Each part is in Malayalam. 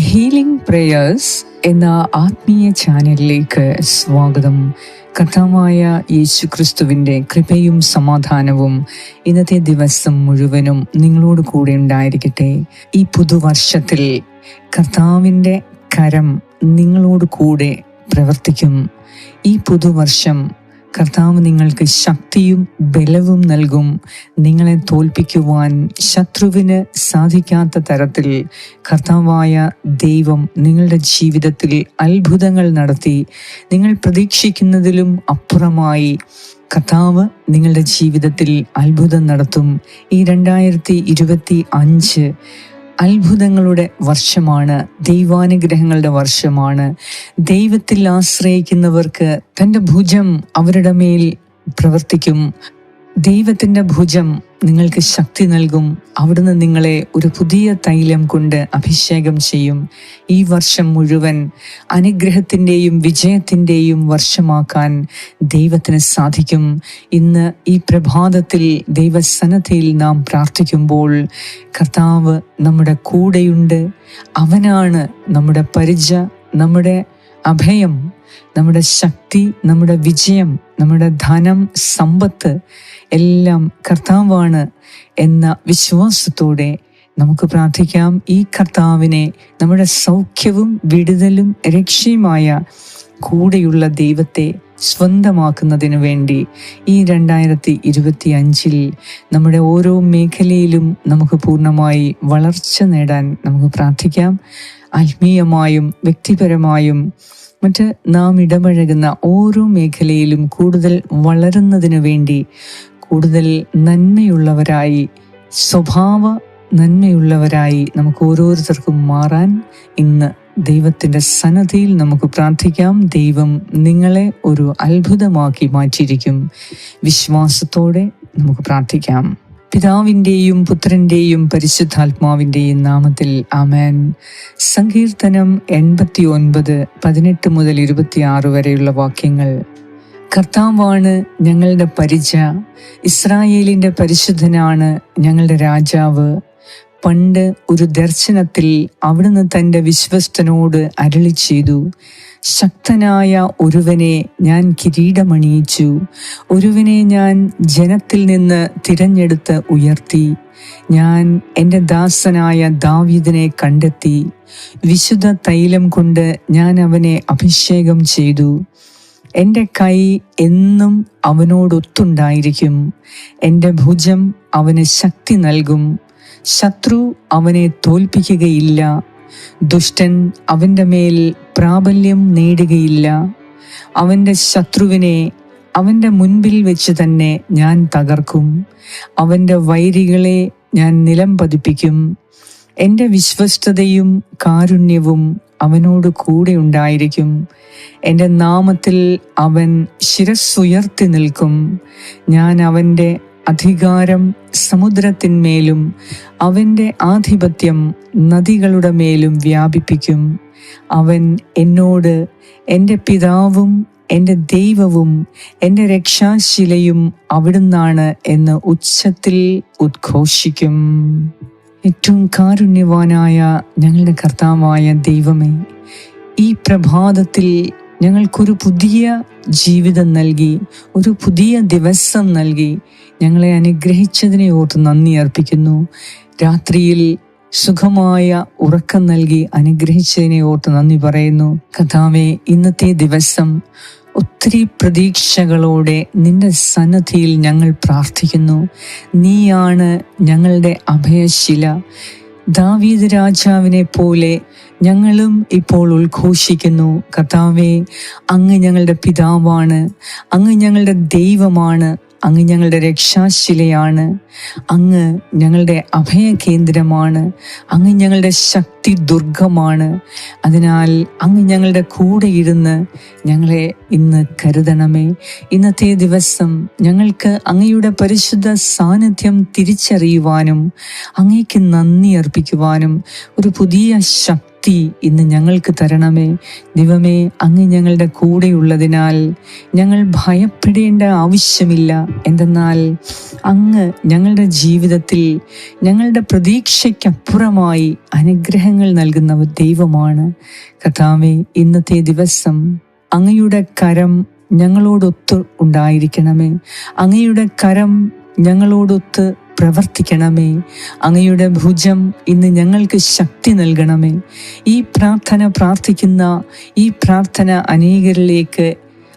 ഹീലിംഗ് പ്രേയേഴ്സ് എന്ന ആത്മീയ ചാനലിലേക്ക് സ്വാഗതം. കഥാമായ യേശു ക്രിസ്തുവിന്റെ കൃപയും സമാധാനവും ഇന്നത്തെ ദിവസം മുഴുവനും നിങ്ങളോട് കൂടെ ഉണ്ടായിരിക്കട്ടെ. ഈ പുതുവർഷത്തിൽ കർത്താവിന്റെ കരം നിങ്ങളോട് കൂടെ പ്രവർത്തിക്കും. ഈ പുതുവർഷം കർത്താവ് നിങ്ങൾക്ക് ശക്തിയും ബലവും നൽകും. നിങ്ങളെ തോൽപ്പിക്കുവാൻ ശത്രുവിന് സാധിക്കാത്ത തരത്തിൽ കർത്താവായ ദൈവം നിങ്ങളുടെ ജീവിതത്തിൽ അത്ഭുതങ്ങൾ നടത്തി. നിങ്ങൾ പ്രതീക്ഷിക്കുന്നതിലും അപ്പുറമായി കർത്താവ് നിങ്ങളുടെ ജീവിതത്തിൽ അത്ഭുതം നടത്തും. ഈ രണ്ടായിരത്തി ഇരുപത്തി അഞ്ച് അത്ഭുതങ്ങളുടെ വർഷമാണ് ദൈവാനുഗ്രഹങ്ങളുടെ വർഷമാണ്. ദൈവത്തിൽ ആശ്രയിക്കുന്നവർക്ക് തന്റെ ഭുജം അവരുടെ മേൽ പ്രവർത്തിക്കും. ദൈവത്തിന്റെ ഭുജം നിങ്ങൾക്ക് ശക്തി നൽകും. അവിടുന്ന് നിങ്ങളെ ഒരു പുതിയ തൈലം കൊണ്ട് അഭിഷേകം ചെയ്യും. ഈ വർഷം മുഴുവൻ അനുഗ്രഹത്തിന്റെയും വിജയത്തിന്റെയും വർഷമാക്കാൻ ദൈവത്തിന് സാധിക്കും. ഇന്ന് ഈ പ്രഭാതത്തിൽ ദൈവസന്നദ്ധയിൽ നാം പ്രാർത്ഥിക്കുമ്പോൾ കർത്താവ് നമ്മുടെ കൂടെയുണ്ട്. അവനാണ് നമ്മുടെ പരിച നമ്മുടെ അഭയം. നമ്മുടെ ശക്തി നമ്മുടെ വിജയം നമ്മുടെ ധനം സമ്പത്ത് എല്ലാം കർത്താവാണ് എന്ന വിശ്വാസത്തോടെ നമുക്ക് പ്രാർത്ഥിക്കാം. ഈ കർത്താവിനെ നമ്മുടെ സൗഖ്യവും വിടുതലും രക്ഷയുമായ കൂടെയുള്ള ദൈവത്തെ സ്വന്തമാക്കുന്നതിന് വേണ്ടി ഈ രണ്ടായിരത്തി ഇരുപത്തി അഞ്ചിൽ നമ്മുടെ ഓരോ മേഖലയിലും നമുക്ക് പൂർണമായി വളർച്ച നേടാൻ നമുക്ക് പ്രാർത്ഥിക്കാം. ആത്മീയമായും വ്യക്തിപരമായും മറ്റ് നാം ഇടപഴകുന്ന ഓരോ മേഖലയിലും കൂടുതൽ വളരുന്നതിനു വേണ്ടി കൂടുതൽ നന്മയുള്ളവരായി സ്വഭാവ നന്മയുള്ളവരായി നമുക്ക് ഓരോരുത്തർക്കും മാറാൻ ഇന്ന് ദൈവത്തിന്റെ സന്നദ്ധിയിൽ നമുക്ക് പ്രാർത്ഥിക്കാം. ദൈവം നിങ്ങളെ ഒരു അത്ഭുതമാക്കി മാറ്റിയിരിക്കും. വിശ്വാസത്തോടെ നമുക്ക് പ്രാർത്ഥിക്കാം. പിതാവിന്റെയും പുത്രന്റെയും പരിശുദ്ധാത്മാവിന്റെയും നാമത്തിൽ ആമേൻ. സങ്കീർത്തനം എൺപത്തി ഒൻപത് പതിനെട്ട് മുതൽ ഇരുപത്തിയാറ് വരെയുള്ള വാക്യങ്ങൾ. കർത്താവാണ് ഞങ്ങളുടെ പരിച ഇസ്രായേലിന്റെ പരിശുദ്ധനാണ് ഞങ്ങളുടെ രാജാവ് പണ്ട് ഒരു ദർശനത്തിൽ അവിടുന്ന് തന്റെ വിശ്വസ്തനോട് അരളി ചെയ്തു ശക്തനായ ഒരുവനെ ഞാൻ കിരീടമണിയിച്ചു. ഒരുവനെ ഞാൻ ജനത്തിൽ നിന്ന് തിരഞ്ഞെടുത്ത് ഉയർത്തി. ഞാൻ എന്റെ ദാസനായ ദാവീദിനെ കണ്ടെത്തി. വിശുദ്ധ തൈലം കൊണ്ട് ഞാൻ അവനെ അഭിഷേകം ചെയ്തു. എന്റെ കൈ എന്നും അവനോടൊത്തുണ്ടായിരിക്കും. എന്റെ ഭുജം അവന് ശക്തി നൽകും. ശത്രു അവനെ തോൽപ്പിക്കുകയില്ല. ദുഷ്ടൻ അവന്റെ മേൽ പ്രാബല്യം നേടുകയില്ല. അവന്റെ ശത്രുവിനെ അവന്റെ മുൻപിൽ വെച്ച് തന്നെ ഞാൻ തകർക്കും. അവന്റെ വൈരികളെ ഞാൻ നിലം പതിപ്പിക്കും. എന്റെ വിശ്വസ്തതയും കാരുണ്യവും അവനോട് കൂടെ ഉണ്ടായിരിക്കും. എന്റെ നാമത്തിൽ അവൻ ശിരസ്സുയർത്തി നിൽക്കും. ഞാൻ അവന്റെ അധികാരം സമുദ്രത്തിന്മേലും അവന്റെ ആധിപത്യം നദികളുടെ മേലും വ്യാപിപ്പിക്കും. അവൻ എന്നോട് എന്റെ പിതാവും എന്റെ ദൈവവും എന്റെ രക്ഷാശിലയും അവിടുന്നാണ് എന്ന് ഉച്ചത്തിൽ ഉദ്ഘോഷിക്കും. ഏറ്റവും കാരുണ്യവാനായ ഞങ്ങളുടെ കർത്താവായ ദൈവമേ ഈ പ്രഭാതത്തിൽ ഞങ്ങൾക്കൊരു പുതിയ ജീവിതം നൽകി ഒരു പുതിയ ദിവസം നൽകി. ഞങ്ങളെ അനുഗ്രഹിച്ചതിനെ ഓർത്ത് നന്ദി അർപ്പിക്കുന്നു. രാത്രിയിൽ സുഖമായ ഉറക്കം നൽകി അനുഗ്രഹിച്ചതിനെ ഓർത്ത് നന്ദി പറയുന്നു. കഥാവെ ഇന്നത്തെ ദിവസം ഒത്തിരി പ്രതീക്ഷകളോടെ നിന്റെ സന്നദ്ധിയിൽ ഞങ്ങൾ പ്രാർത്ഥിക്കുന്നു. നീയാണ് ഞങ്ങളുടെ അഭയശില. ദാവീദ് രാജാവിനെ പോലെ ഞങ്ങളും ഇപ്പോൾ ഉദ്ഘോഷിക്കുന്നു കർത്താവെ അങ്ങ് ഞങ്ങളുടെ പിതാവാണ്. അങ്ങ് ഞങ്ങളുടെ ദൈവമാണ്. അങ്ങ് ഞങ്ങളുടെ രക്ഷാശിലയാണ്. അങ്ങ് ഞങ്ങളുടെ അഭയകേന്ദ്രമാണ്. അങ്ങ് ഞങ്ങളുടെ ശക്തി ദുർഗമാണ്. അതിനാൽ അങ്ങ് ഞങ്ങളുടെ കൂടെ ഇരുന്ന് ഞങ്ങളെ ഇന്ന് കരുതണമേ. ഇന്നത്തെ ദിവസം ഞങ്ങൾക്ക് അങ്ങയുടെ പരിശുദ്ധ സാന്നിധ്യം തിരിച്ചറിയുവാനും അങ്ങേക്ക് നന്ദി അർപ്പിക്കുവാനും ഒരു പുതിയ ശക്തി ശക്തി ഇന്ന് ഞങ്ങൾക്ക് തരണമേ. ദിവമേ അങ്ങ് ഞങ്ങളുടെ കൂടെയുള്ളതിനാൽ ഞങ്ങൾ ഭയപ്പെടേണ്ട ആവശ്യമില്ല. എന്തെന്നാൽ അങ്ങ് ഞങ്ങളുടെ ജീവിതത്തിൽ ഞങ്ങളുടെ പ്രതീക്ഷയ്ക്കപ്പുറമായി അനുഗ്രഹങ്ങൾ നൽകുന്ന ദൈവമാണ്. കഥാവെ ഇന്നത്തെ ദിവസം അങ്ങയുടെ കരം ഞങ്ങളോടൊത്ത് ഉണ്ടായിരിക്കണമേ. അങ്ങയുടെ കരം ഞങ്ങളോടൊത്ത് പ്രവർത്തിക്കണമേ. അങ്ങയുടെ ഭുജം ഇന്ന് ഞങ്ങൾക്ക് ശക്തി നൽകണമേ. ഈ പ്രാർത്ഥന പ്രാർത്ഥിക്കുന്ന ഈ പ്രാർത്ഥന അനേകരിലേക്ക്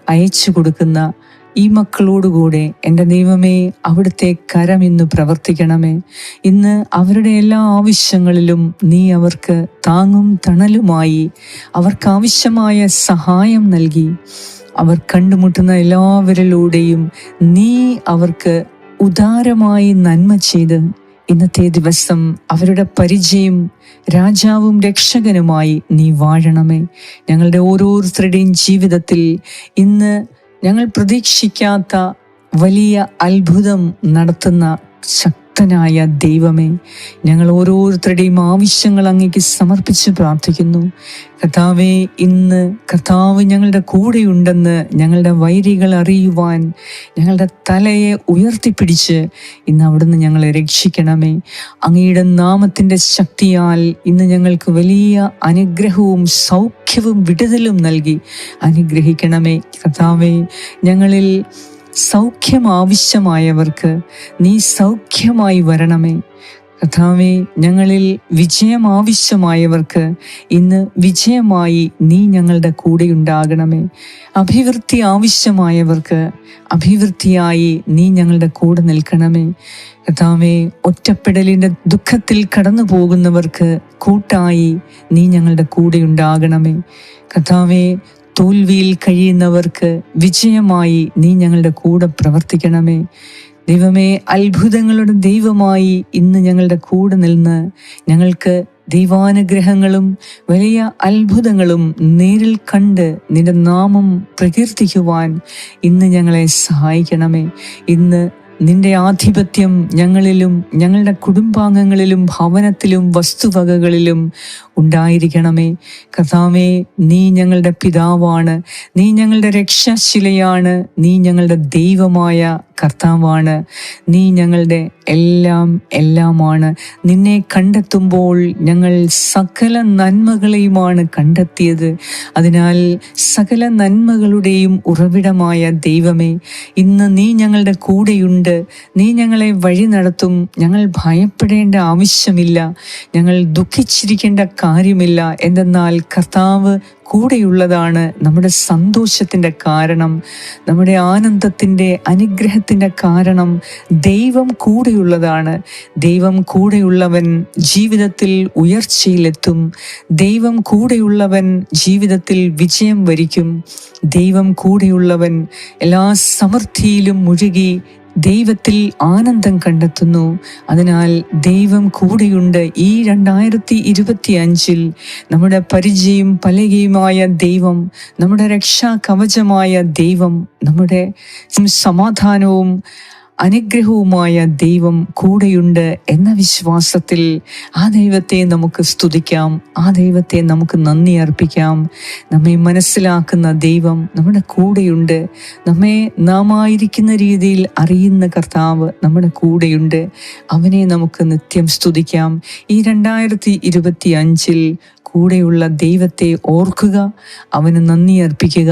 അയച്ചു കൊടുക്കുന്ന ഈ മക്കളോടുകൂടെ എന്റെ ദൈവമേ അവിടുത്തെ കരം ഇന്ന് പ്രവർത്തിക്കണമേ. ഇന്ന് അവരുടെ എല്ലാ ആവശ്യങ്ങളിലും നീ അവർക്ക് താങ്ങും തണലുമായി അവർക്കാവശ്യമായ സഹായം നൽകി. അവർ കണ്ടുമുട്ടുന്ന എല്ലാവരിലൂടെയും നീ അവർക്ക് ഉദാരമായി നന്മ ചെയ്ത് ഇന്നത്തെ ദിവസം അവരുടെ പരിചയം രാജാവും രക്ഷകനുമായി നീ വാഴണമേ. ഞങ്ങളുടെ ഓരോരുത്തരുടെയും ജീവിതത്തിൽ ഇന്ന് ഞങ്ങൾ പ്രതീക്ഷിക്കാത്ത വലിയ അത്ഭുതം നടത്തുന്ന ശക്തനായ ദൈവമേ ഞങ്ങൾ ഓരോരുത്തരുടെയും ആവശ്യങ്ങൾ അങ്ങേക്ക് സമർപ്പിച്ച് പ്രാർത്ഥിക്കുന്നു. കർത്താവെ ഇന്ന് കർത്താവ് ഞങ്ങളുടെ കൂടെയുണ്ടെന്ന് ഞങ്ങളുടെ വൈരികൾ അറിയുവാൻ ഞങ്ങളുടെ തലയെ ഉയർത്തിപ്പിടിച്ച് ഇന്ന് അവിടുന്ന് ഞങ്ങളെ രക്ഷിക്കണമേ. അങ്ങയുടെ നാമത്തിന്റെ ശക്തിയാൽ ഇന്ന് ഞങ്ങൾക്ക് വലിയ അനുഗ്രഹവും സൗഖ്യവും വിടുതലും നൽകി അനുഗ്രഹിക്കണമേ. കർത്താവെ ഞങ്ങളിൽ സൗഖ്യം ആവശ്യമായവർക്ക് നീ സൗഖ്യമായി വരണമേ. കഥാവെ ഞങ്ങളിൽ വിജയം ആവശ്യമായവർക്ക് ഇന്ന് വിജയമായി നീ ഞങ്ങളുടെ കൂടെ ഉണ്ടാകണമേ. അഭിവൃദ്ധി ആവശ്യമായവർക്ക് അഭിവൃദ്ധിയായി നീ ഞങ്ങളുടെ കൂടെ നിൽക്കണമേ. കഥാവെ ഒറ്റപ്പെടലിന്റെ ദുഃഖത്തിൽ കടന്നു പോകുന്നവർക്ക് കൂട്ടായി നീ ഞങ്ങളുടെ കൂടെ ഉണ്ടാകണമേ. കഥാവെ തോൽവിയിൽ കഴിയുന്നവർക്ക് വിജയമായി നീ ഞങ്ങളുടെ കൂടെ പ്രവർത്തിക്കണമേ. ദൈവമേ അത്ഭുതങ്ങളുടെ ദൈവമായി ഇന്ന് ഞങ്ങളുടെ കൂടെ നിന്ന് ഞങ്ങൾക്ക് ദൈവാനുഗ്രഹങ്ങളും വലിയ അത്ഭുതങ്ങളും നേരിൽ കണ്ട് നിന്റെ നാമം പ്രകീർത്തിക്കുവാൻ ഇന്ന് ഞങ്ങളെ സഹായിക്കണമേ. ഇന്ന് നിന്റെ ആധിപത്യം ഞങ്ങളിലും ഞങ്ങളുടെ കുടുംബാംഗങ്ങളിലും ഭവനത്തിലും വസ്തുവകകളിലും ഉണ്ടായിരിക്കണമേ. കഥാവേ നീ ഞങ്ങളുടെ പിതാവാണ്. നീ ഞങ്ങളുടെ രക്ഷാശിലയാണ്. നീ ഞങ്ങളുടെ ദൈവമായ കർത്താവാണ്. നീ ഞങ്ങളുടെ എല്ലാം എല്ലാമാണ്. നിന്നെ കണ്ടെത്തുമ്പോൾ ഞങ്ങൾ സകല നന്മകളെയുമാണ് കണ്ടെത്തിയത്. അതിനാൽ സകല നന്മകളുടെയും ഉറവിടമായ ദൈവമേ ഇന്ന് നീ ഞങ്ങളുടെ കൂടെയുണ്ട്. നീ ഞങ്ങളെ വഴി നടത്തും. ഞങ്ങൾ ഭയപ്പെടേണ്ട ആവശ്യമില്ല. ഞങ്ങൾ ദുഃഖിച്ചിരിക്കേണ്ട കാര്യമില്ല. എന്തെന്നാൽ കർത്താവ് കൂടെയുള്ളതാണ് നമ്മുടെ സന്തോഷത്തിന്റെ കാരണം നമ്മുടെ ആനന്ദത്തിന്റെ അനുഗ്രഹത്തിന്റെ കാരണം. ദൈവം കൂടെയുള്ളതാണ്. ദൈവം കൂടെയുള്ളവൻ ജീവിതത്തിൽ ഉയർച്ചയിലെത്തും. ദൈവം കൂടെയുള്ളവൻ ജീവിതത്തിൽ വിജയം വരിക്കും. ദൈവം കൂടെയുള്ളവൻ എല്ലാ സമൃദ്ധിയിലും മുഴുകി ദൈവത്തിൽ ആനന്ദം കണ്ടെത്തുന്നു. അതിനാൽ ദൈവം കൂടെയുണ്ട് ഈ രണ്ടായിരത്തി ഇരുപത്തി അഞ്ചിൽ നമ്മുടെ പരിചയം പലകയുമായ ദൈവം നമ്മുടെ രക്ഷാ കവചമായ ദൈവം നമ്മുടെ സമാധാനവും അനുഗ്രഹവുമായ ദൈവം കൂടെയുണ്ട് എന്ന വിശ്വാസത്തിൽ ആ ദൈവത്തെ നമുക്ക് സ്തുതിക്കാം ആ ദൈവത്തെ നമുക്ക് നന്ദി അർപ്പിക്കാം. നമ്മെ മനസ്സിലാക്കുന്ന ദൈവം നമ്മുടെ കൂടെയുണ്ട്. നമ്മെ നാമായിരിക്കുന്ന രീതിയിൽ അറിയുന്ന കർത്താവ് നമ്മുടെ കൂടെയുണ്ട്. അവനെ നമുക്ക് നിത്യം സ്തുതിക്കാം. ഈ രണ്ടായിരത്തി ഇരുപത്തി അഞ്ചിൽ കൂടെയുള്ള ദൈവത്തെ ഓർക്കുക അവന് നന്ദി അർപ്പിക്കുക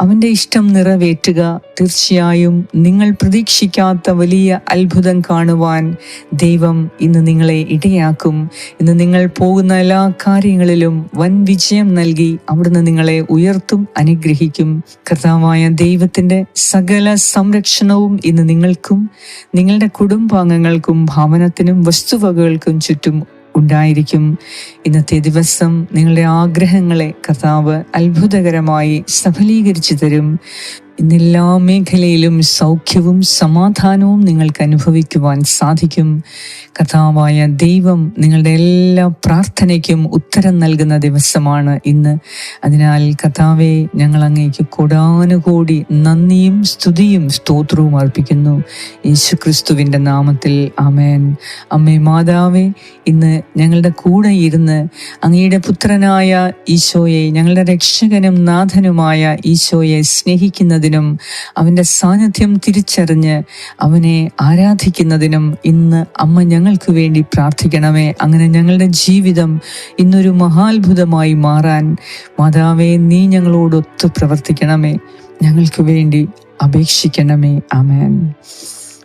അവന്റെ ഇഷ്ടം നിറവേറ്റുക. തീർച്ചയായും നിങ്ങൾ പ്രതീക്ഷിക്കാത്ത വലിയ അത്ഭുതം കാണുവാൻ ദൈവം ഇന്ന് നിങ്ങളെ ഇടയാക്കും. ഇന്ന് നിങ്ങൾ പോകുന്ന എല്ലാ കാര്യങ്ങളിലും വൻ വിജയം നൽകി അവിടുന്ന് നിങ്ങളെ ഉയർത്തും അനുഗ്രഹിക്കും. കർത്താവായ ദൈവത്തിന്റെ സകല സംരക്ഷണവും ഇന്ന് നിങ്ങൾക്കും നിങ്ങളുടെ കുടുംബാംഗങ്ങൾക്കും ഭവനത്തിനും വസ്തുവകകൾക്കും ചുറ്റും ഉണ്ടായിരിക്കും. ഇന്നത്തെ ദിവസം നിങ്ങളുടെ ആഗ്രഹങ്ങളെ കർത്താവ് അത്ഭുതകരമായി സഫലീകരിച്ചു തരും. ഇന്നെല്ലാ മേഖലയിലും സൗഖ്യവും സമാധാനവും നിങ്ങൾക്ക് അനുഭവിക്കുവാൻ സാധിക്കും. കഥാവായ ദൈവം നിങ്ങളുടെ എല്ലാ പ്രാർത്ഥനയ്ക്കും ഉത്തരം നൽകുന്ന ദിവസമാണ് ഇന്ന്. അതിനാൽ കഥാവെ ഞങ്ങൾ അങ്ങേക്ക് കൂടാനുകൂടി നന്ദിയും സ്തുതിയും സ്തോത്രവും അർപ്പിക്കുന്നു. യേശു ക്രിസ്തുവിന്റെ നാമത്തിൽ അമേൻ അമ്മേ മാതാവേ ഇന്ന് ഞങ്ങളുടെ കൂടെ ഇരുന്ന് അങ്ങയുടെ പുത്രനായ ഈശോയെ ഞങ്ങളുടെ രക്ഷകനും നാഥനുമായ ഈശോയെ സ്നേഹിക്കുന്നതിനും അവന്റെ സാന്നിധ്യം തിരിച്ചറിഞ്ഞ് അവനെ ആരാധിക്കുന്നതിനും ഇന്ന് അമ്മ ഞങ്ങൾക്ക് വേണ്ടി പ്രാർത്ഥിക്കണമേ. അങ്ങനെ ഞങ്ങളുടെ ജീവിതം ഇന്നൊരു മഹാത്ഭുതമായി മാറാൻ മാതാവേ നീ ഞങ്ങളോടൊത്ത് പ്രവർത്തിക്കണമേ. ഞങ്ങൾക്ക് വേണ്ടി അപേക്ഷിക്കണമേ. ആമേൻ.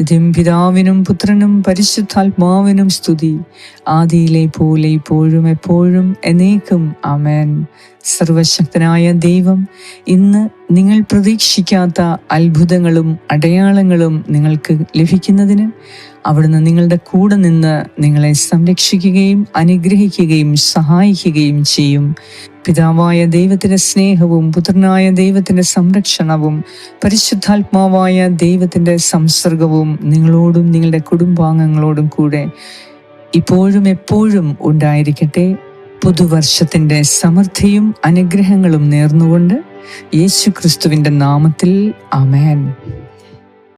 നിത്യം പിതാവിനും പുത്രനും പരിശുദ്ധാത്മാവിനും സ്തുതി. ആദിയിലെ പോലെ ഇപ്പോഴും എപ്പോഴും എന്നേക്കും അമേൻ സർവശക്തനായ ദൈവം ഇന്ന് നിങ്ങൾ പ്രതീക്ഷിക്കാത്ത അത്ഭുതങ്ങളും അടയാളങ്ങളും നിങ്ങൾക്ക് ലഭിക്കുന്നതിന് അവിടുന്ന് നിങ്ങളുടെ കൂടെ നിന്ന് നിങ്ങളെ സംരക്ഷിക്കുകയും അനുഗ്രഹിക്കുകയും സഹായിക്കുകയും ചെയ്യും. പിതാവായ ദൈവത്തിന്റെ സ്നേഹവും പുത്രനായ ദൈവത്തിന്റെ സംരക്ഷണവും പരിശുദ്ധാത്മാവായ ദൈവത്തിന്റെ സംസർഗവും നിങ്ങളോടും നിങ്ങളുടെ കുടുംബാംഗങ്ങളോടും കൂടെ ഇപ്പോഴും എപ്പോഴും ഉണ്ടായിരിക്കട്ടെ. പുതുവർഷത്തിന്റെ സമൃദ്ധിയും അനുഗ്രഹങ്ങളും നേർന്നുകൊണ്ട് യേശു ക്രിസ്തുവിന്റെ നാമത്തിൽ അമേൻ